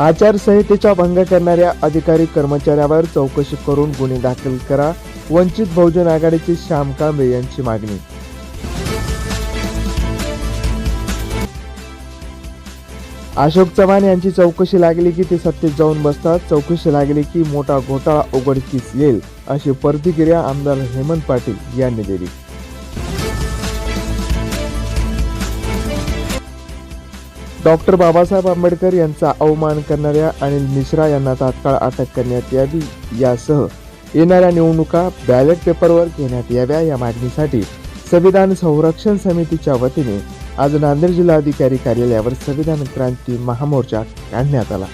आचारसंहितेचा भंग करणाऱ्या अधिकारी कर्मचाऱ्यावर चौकशी करून गुन्हे दाखल करा. वंचित बहुजन आघाडीची श्याम कांबळे यांची मागणी. अशोक चव्हाण यांची चौकशी लागली की ते सत्तेत जाऊन बसतात. चौकशी लागली की मोठा घोटाळा उघडकीस येईल अशी प्रतिक्रिया आमदार हेमंत पाटील यांनी दिली. डॉक्टर बाबासाहेब आंबेडकर यांचा अवमान करणाऱ्या अनिल मिश्रा यांना तात्काळ अटक करण्यात यावी. यासह येणाऱ्या निवडणुका बॅलेट पेपरवर घेण्यात याव्या या मागणीसाठी संविधान संरक्षण समितीच्या वतीने आज नांदेड जिल्हाधिकारी कार्यालयावर संविधान क्रांती महामोर्चा काढण्यात आला.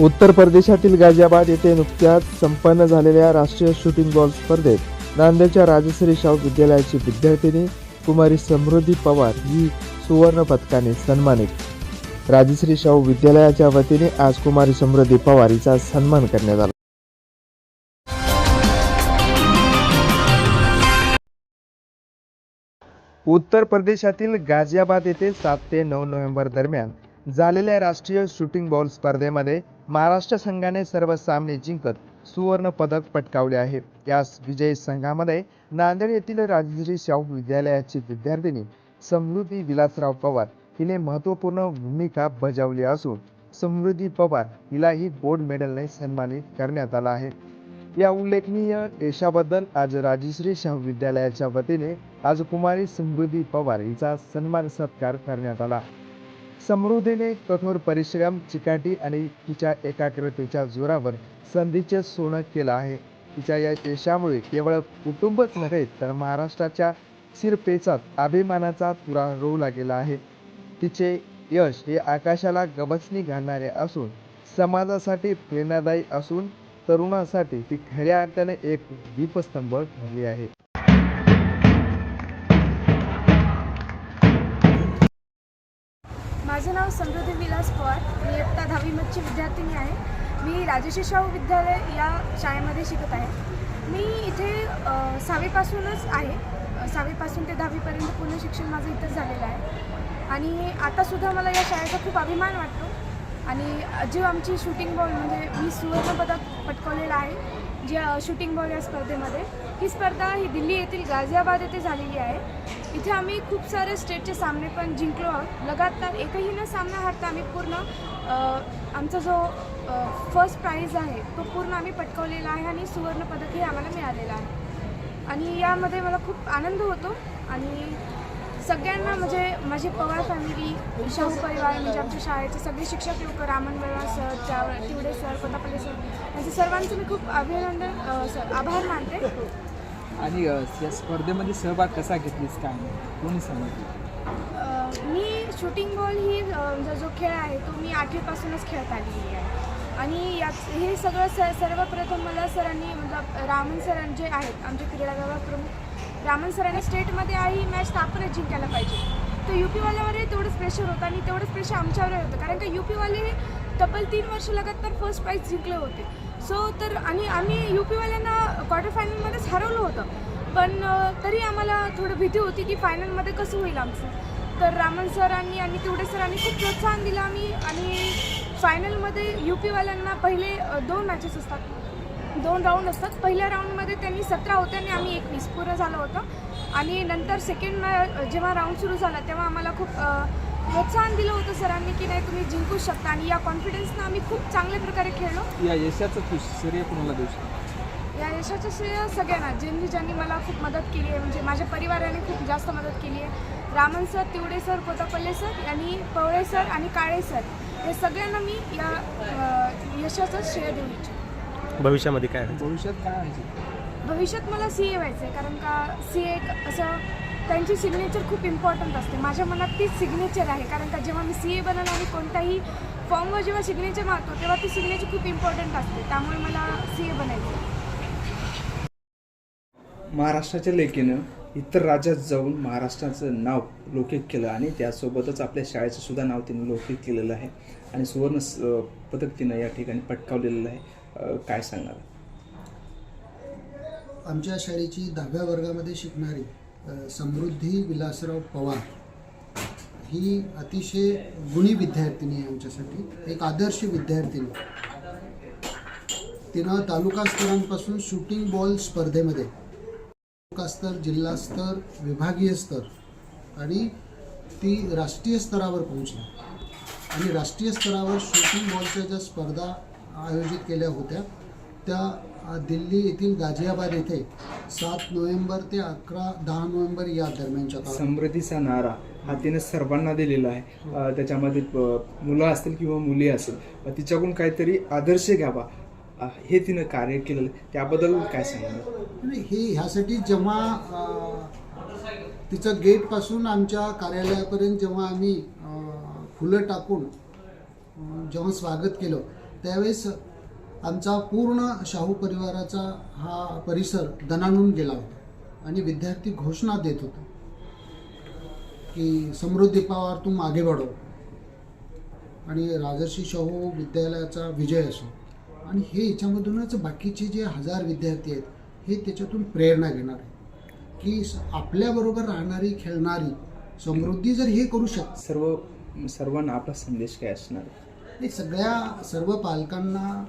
उत्तर प्रदेशातील गाझियाबाद येथे नुकत्याच संपन्न झालेल्या राष्ट्रीय शूटिंग बॉल स्पर्धेत नांदेडच्या राजश्री शाहू विद्यालयाची विद्यार्थिनी कुमारी समृद्धी पवार ही सुवर्ण पदकाने सन्मानित. राजश्री शाहू विद्यालयाच्या वतीने आज कुमारी समृद्धी पवार हिचा सन्मान करण्यात आला. उत्तर प्रदेशातील गाझियाबाद येथे सात ते नऊ नोव्हेंबर दरम्यान झालेल्या राष्ट्रीय शूटिंग बॉल स्पर्धेमध्ये महाराष्ट्र संघाने सर्व सामने जिंकत सुवर्ण पदक पटकावले आहे. यास विजयी संघामध्ये नांदेड येथील राजश्री शाहू विद्यालयाची विद्यार्थिनी समृद्धी विलासराव पवार हिने महत्त्वपूर्ण भूमिका बजावली असून समृद्धी पवार हिलाही गोल्ड मेडलने सन्मानित करण्यात आला आहे. या उल्लेखनीय यशाबद्दल आज राजश्री शाहू विद्यालयाच्या वतीने आज कुमारी समृद्धी पवार हिचा सन्मान सत्कार करण्यात आला. समृद्धीने कठोर परिश्रम चिकाटी आणि तिच्या एकाग्रतेच्या जोरावर संधीचे सोनं केलं आहे. तिच्या या यशामुळे केवळ कुटुंबच नव्हे तर महाराष्ट्राच्या शिरपेचात अभिमानाचा तुरा रोवला गेला आहे. तिचे यश हे आकाशाला गबसणी घालणारे असून समाजासाठी प्रेरणादायी असून तरुणासाठी ती खऱ्या अर्थाने एक दीपस्तंभ ठरली आहे. नाव समृद्धी विलास पवार. मी इयत्ता दहावी मच्छी विद्यार्थिनी आहे. मी राजश्री शाहू विद्यालय या शाळेमध्ये शिकत आहे. मी इथे सहावीपासूनच आहे. सहावीपासून ते दहावीपर्यंत पूर्ण शिक्षण माझं इथंच झालेलं आहे. आणि आतासुद्धा मला या शाळेचा खूप अभिमान वाटतो. आणि जी आमची शूटिंग बॉल म्हणजे मी सुवर्णपदक पटकवलेलं आहे. ज्या शूटिंग बॉल या स्पर्धेमध्ये ही स्पर्धा ही दिल्ली येथील गाझियाबाद येथे झालेली आहे. इथे आम्ही खूप सारे स्टेटचे सामने पण जिंकलो आहोत. लगातार एकही न सामना हारता आम्ही पूर्ण आमचा जो फर्स्ट प्राईज आहे तो पूर्ण आम्ही पटकवलेला आहे आणि सुवर्णपदकही आम्हाला मिळालेलं आहे. आणि यामध्ये मला खूप आनंद होतो आणि सगळ्यांना म्हणजे माझी पवार फॅमिली शाहू परिवार म्हणजे आमच्या शाळेचे सगळे शिक्षक लोक रामन बळवा सर त्या तिवडे सर कोतापल्ले सर यांचे सर्वांचं मी खूप अभिनंदन आभार मानते. आणि या स्पर्धेमध्ये सहभाग कसा घेतलीस काय? कोणी सांगितलं? मी शूटिंग बॉल ही जो खेळ आहे तो मी आठवीपासूनच खेळत आलेली आहे. आणि यात हे सगळं स सर्वप्रथम मला सरांनी मतलब रामन सरां जे आहेत आमचे क्रीडा विभाग प्रमुख रामन सरांनी स्टेटमध्ये आहे ही मॅच आपणच जिंकायला पाहिजे. तर यू पीवाल्यावरही तेवढंच प्रेशर होतं आणि तेवढंच प्रेशर आमच्यावरही होतं. कारण का यू पीवाले हे तब्बल तीन वर्ष लगातार फर्स्ट प्राईज जिंकले होते. सो तर आणि आम्ही यू पीवाल्यांना क्वार्टर फायनलमध्येच हरवलं होतं. पण तरी आम्हाला थोडं भीती होती की फायनलमध्ये कसं होईल आमचं. तर रामन सरांनी आणि तेवढे सरांनी खूप प्रोत्साहन दिलं आम्ही आणि फायनलमध्ये यू पीवाल्यांना पहिले दोन मॅचेस असतात. दोन राऊंड असतात. पहिल्या राऊंडमध्ये त्यांनी सतरा होते आणि आम्ही एकवीस. पूर्ण झालं होतं. आणि नंतर सेकंड जेव्हा राऊंड सुरू झाला तेव्हा आम्हाला खूप प्रोत्साहन दिलं होतं सरांनी की नाही तुम्ही जिंकू शकता. आणि या कॉन्फिडन्सनं आम्ही खूप चांगल्या प्रकारे खेळलो. या यशाचं श्रेय कोणाला देऊ शकतो? या यशाचं श्रेय सगळ्यांना. ज्यांनी ज्यांनी मला खूप मदत केली आहे म्हणजे माझ्या परिवाराने खूप जास्त मदत केली आहे. Raman sir Tivade sir Kotapalle sir यांनी पवळे सर आणि काळे सर. हे सगळ्यांना मी या यशाचं श्रेय देऊ इच्छितो. भविष्यामध्ये काय भविष्यात काय व्हायचं? भविष्यात मला सी ए व्हायचं आहे कारण का सी ए असं त्यांची सिग्नेचर खूप इम्पॉर्टंट असते. माझ्या मनात ती सिग्नेचर आहे कारण का जेव्हा मी सी ए बनायला आणि कोणताही फॉर्मवर जेव्हा सिग्नेचर मारतो तेव्हा ती सिग्नेचर खूप इम्पॉर्टंट असते. त्यामुळे मला सी ए बनायचं आहे. महाराष्ट्राच्या लेकीनं इतर राज्यात जाऊन महाराष्ट्राचं नाव लौकिक केलं आणि त्यासोबतच आपल्या शाळेचं सुद्धा नाव तिने लौकिक केलेलं आहे. आणि सुवर्ण स- पदक तिनं या ठिकाणी पटकावलेलं आहे. काय सांगाल? आमच्या शाळेची दहाव्या वर्गामध्ये शिकणारी समृद्धी विलासराव पवार ही अतिशय गुणी विद्यार्थिनी आहे आमच्यासाठी. एक आदर्श विद्यार्थिनी. तिनं तालुका स्तरांपासून शूटिंग बॉल स्पर्धेमध्ये तालुका स्तर जिल्हा स्तर विभागीय स्तर आणि ती राष्ट्रीय स्तरावर पोहोचली. आणि राष्ट्रीय स्तरावर शूटिंग बॉलच्या ज्या स्पर्धा आयोजित केल्या होत्या. त्या दिल्ली येथील गाझियाबाद येथे सात नोव्हेंबर ते अकरा दहा नोव्हेंबर या दरम्यानच्या काळात समृद्धीचा नारा हा तिने सर्वांना दिलेला आहे. त्याच्यामध्ये मुलं असतील किंवा मुली असेल तिच्याकडून काहीतरी आदर्श घ्यावा हे तिनं कार्य केलेलं. त्याबद्दल काय सांगणार? हे ह्यासाठी जेव्हा तिचं गेटपासून आमच्या कार्यालयापर्यंत जेव्हा आम्ही फुलं टाकून जेव्हा स्वागत केलं त्यावेळेस आमचा पूर्ण शाहू परिवाराचा हा परिसर दणाणून गेला होता आणि विद्यार्थी घोषणा देत होता की समृद्धी पवार तुम मागे वाढव. आणि राजर्षी शाहू विद्यालयाचा विजय असो. आणि हे याच्यामधूनच बाकीचे जे हजार विद्यार्थी आहेत हे त्याच्यातून प्रेरणा घेणार आहे की आपल्याबरोबर राहणारी खेळणारी समृद्धी जर हे करू शक सर्व सर्वांना आपला संदेश काय असणार? आहे? नाही सगळ्या सर्व पालकांना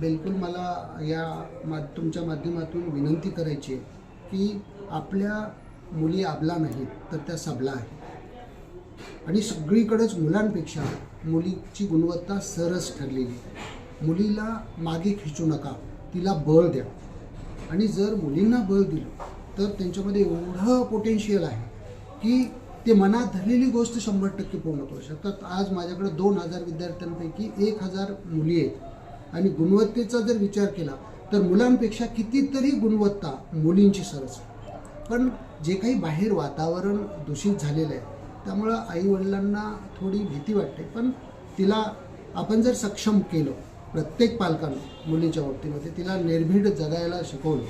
बिलकुल मला या मा तुमच्या माध्यमातून विनंती करायची आहे की आपल्या मुली आबला नाहीत तर त्या सबला आहेत. आणि सगळीकडेच मुलांपेक्षा मुलीची गुणवत्ता सरस ठरलेली आहे. मुलीला मागे खिचू नका तिला बळ द्या. आणि जर मुलींना बळ दिलं तर त्यांच्यामध्ये एवढं पोटेन्शियल आहे की ते मनात धरलेली गोष्ट शंभर टक्के पूर्ण करू शकतात. आज माझ्याकडे दोन हजार विद्यार्थ्यांपैकी एक हजार मुली आहेत. आणि गुणवत्तेचा जर विचार केला तर मुलांपेक्षा कितीतरी गुणवत्ता मुलींची सरस पण जे काही बाहेर वातावरण दूषित झालेलं आहे त्यामुळं आईवडिलांना थोडी भीती वाटते. पण तिला आपण जर सक्षम केलं प्रत्येक पालकानं मुलीच्या बाबतीमध्ये तिला निर्भीड जगायला शिकवलं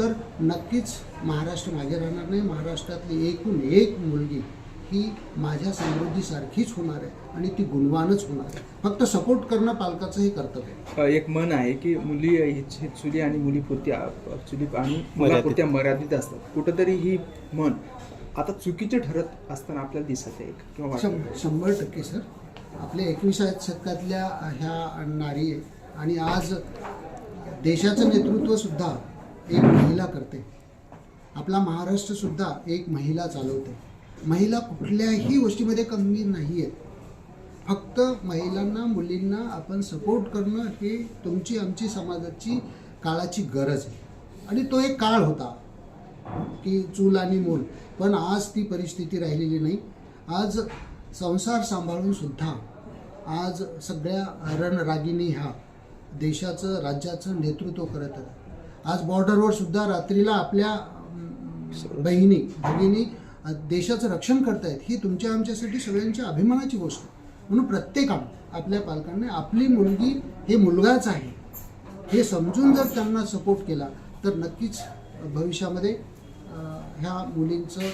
तर नक्कीच महाराष्ट्र मागे राहणार नाही. महाराष्ट्रातली एकूण एक मुलगी ही माझ्या समृद्धीसारखीच होणार आहे आणि ती गुणवानच होणार आहे. फक्त सपोर्ट करणं पालकाचं हे कर्तव्य एक म्हण आहे की मुली चुली आणि मुलीपुरती आ- चुली आणि मुलापुरत्या मर्यादित. असतात. कुठंतरी ही म्हण आता चुकीचे ठरत असताना आपल्याला दिसत आहे किंवा शंभर टक्के सर. आपल्या एकविसाव्या शतकातल्या ह्या नारी आहे. आणि आज देशाचं नेतृत्व सुद्धा एक महिला करते. आपला महाराष्ट्र सुद्धा एक महिला चालवते. महिला कुठल्याही गोष्टीमध्ये कमी नाही आहेत फक्त महिलांना मुलींना आपण सपोर्ट करणं हे तुमची आमची समाजाची काळाची गरज आहे. आणि तो एक काळ होता की चूल आणि मूल. पण आज ती परिस्थिती राहिलेली नाही. आज संसार सांभाळून सुद्धा आज सगळ्या रणरागिणी ह्या देशाचं राज्याचं नेतृत्व करत आहेत. आज बॉर्डरवर सुद्धा रात्रीला आपल्या बहिणी भगिनी देशाचं रक्षण करतायत ही तुमच्या आमच्यासाठी सगळ्यांच्या अभिमानाची गोष्ट. आहे म्हणून प्रत्येकानं आपल्या पालकांनी आपली मुलगी हे मुलगाच आहे. हे समजून जर त्यांना सपोर्ट केला तर नक्कीच भविष्यामध्ये ह्या मुलींचं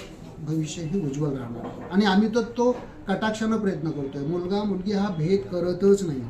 भविष्य हे उज्ज्वल राहणार. आणि आम्ही तर तो कटाक्षानं प्रयत्न करतोय. मुलगा मुलगी हा भेद करतच नाही.